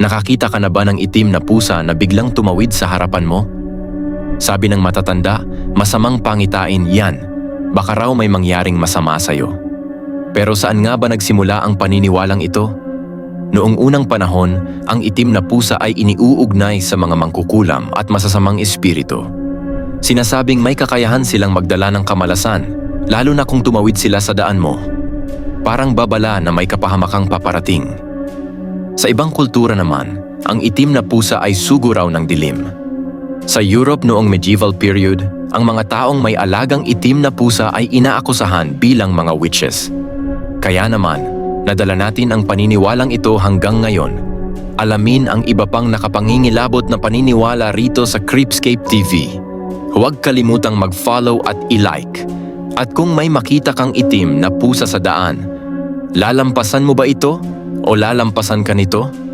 Nakakita ka na ba ng itim na pusa na biglang tumawid sa harapan mo? Sabi ng matatanda, masamang pangitain yan. Baka raw may mangyaring masama sa'yo. Pero saan nga ba nagsimula ang paniniwalang ito? Noong unang panahon, ang itim na pusa ay iniuugnay sa mga mangkukulam at masasamang espiritu. Sinasabing may kakayahan silang magdala ng kamalasan, lalo na kung tumawid sila sa daan mo. Parang babala na may kapahamakang paparating. Sa ibang kultura naman, ang itim na pusa ay sugo raw ng dilim. Sa Europe noong medieval period, ang mga taong may alagang itim na pusa ay inaakusahan bilang mga witches. Kaya naman, nadala natin ang paniniwalang ito hanggang ngayon. Alamin ang iba pang nakapangingilabot na paniniwala rito sa Creepscape TV. Huwag kalimutang mag-follow at i-like. At kung may makita kang itim na pusa sa daan, lalampasan mo ba ito o lalampasan ka nito?